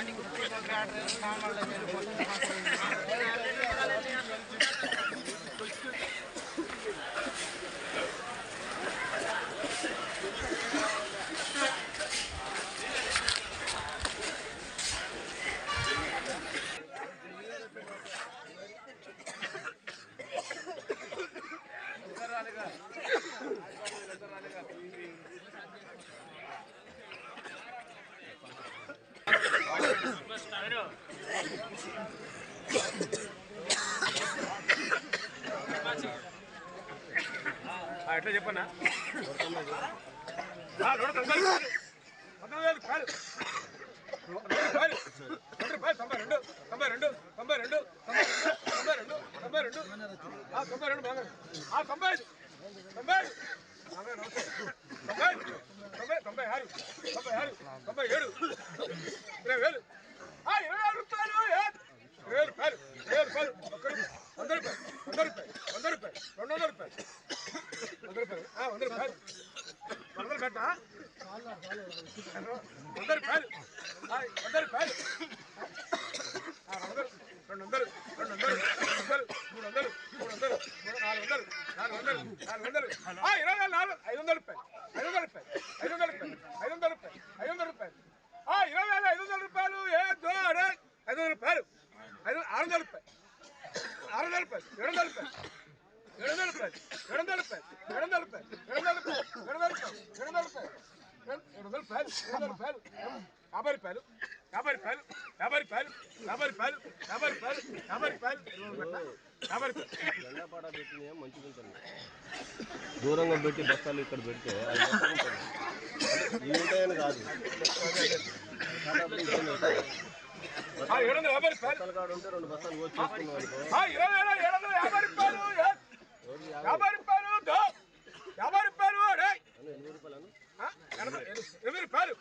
ఆడి గుర్తు క్యాటరింగ్ సామాన్లు మీరు కొంచెం ఎట్లా పంతొమ్మిది వేలు రూపాయలు. తొంభై రెండు తొంభై రెండు తొంభై రెండు తొంభై రెండు తొంభై రెండు తొంభై రెండు. బాగా తొంభై ఐదు తొంభై ఐదు తొంభై తొంభై తొంభై ఆరు తొంభై ఆరు తొంభై ఏడు ఇరవై వేలు ఆ, ఇరవై ఆరు రూపాయలు ఏ? ఇరవై రూపాయలు ఇరవై రూపాయలు ఒక్క రూపాయి వంద రూపాయలు వంద రూపాయలు వంద రూపాయలు రెండు వందల రూపాయలు వంద రూపాయలు ఆ, వంద రూపాయలు వంద రూపాయలు ఆ? వంద రూపాయలు ఆ, వంద రూపాయలు ఆ, వందలు రెండు వందలు రెండు వందలు రెండు వందలు మూడు వందలు మూడు వందలు మూడు నాలుగు వందలు నాలుగు వందలు నాలుగు వందలు. ఇరవై నాలుగు నాలుగు ఐదు వందల రూపాయలు. ఐదు వందల రూపాయలు ఐదు వందల రూపాయలు ఐదు వందల రూపాయలు ఐదు వందల రూపాయలు ఇరవై వేల ఐదు వందల రూపాయలు ఏ జోడే. ఐదు వందల రూపాయలు ఐదు ఆరు వందల రూపాయలు ఆరు వందల రూపాయలు ఏడు వందల రూపాయలు. ఏడు వందల రూపాయలు ఏడు వందల రూపాయలు ఏడు వందల రూపాయలు ఏడు వందల రూపాయలు ఏడు వందల రూపాయలు ఏడు వందల రూపాయలు ఏడు వందల రూపాయలు ఏడు వందల రూపాయలు యాభై రూపాయలు యాభై రూపాయలు యాభై రూపాయలు యాభై రూపాయలు యాభై రూపాయలు. యాభై రూపాయలు యాభై రూపాయలు ఎండాపాట పెట్టిన మంచిగా ఉంటుంది దూరంగా పెట్టి బస్తాలు ఇక్కడ పెడితే ఉంటాయని కాదు ఏడు వందల యాభై రూపాయలు రెండు బస్తాలు వచ్చి చేసుకున్నాం ఏడు వందల యాభై రూపాయలు యాభై రూపాయలు యాభై రూపాయలు ఎనిమిది రూపాయలు ఎనిమిది రూపాయలు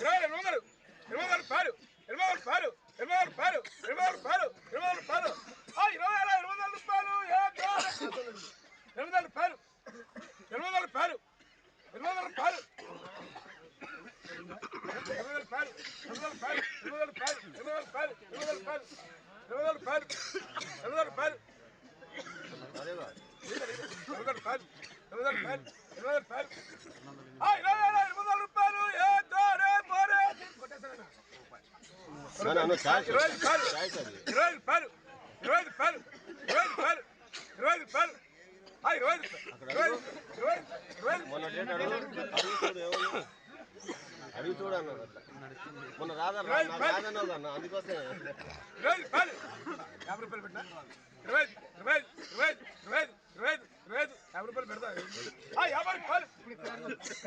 ఇరవై రెండు వందలు ఇరవై వందలు పాలు ఇరవై రూపాయలు ఇరవై రూపాయలు ఇరవై రూపాయలు ఇరవై రూపాయలు ఇరవై వేల ఇరవై వందల రూపాయలు ఎనిమిది రూపాయలు ఇరవై వందల రూపాయలు ఇరవై వందల రూపాయలు ఇరవై రూపాయలు ఇరవై రూపాయలు ఇరవై రూపాయలు ఇరవై రూపాయలు ఇరవై రూపాయలు ఇరవై రూపాయలు ఇరవై రూపాయలు ఇరవై రూపాయలు ఇరవై రూపాయలు ఇరవై రూపాయలు ఇరవై రూపాయలు ఇరవై రూపాయలు ఇరవై రూపాయలు అడిగి చూడన్న మొన్న రాదా రాదన్న అందుకోసం ఇరవై రూపాయలు యాభై రూపాయలు పెట్టినా ఇరవై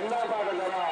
என்ன பாடுகிறா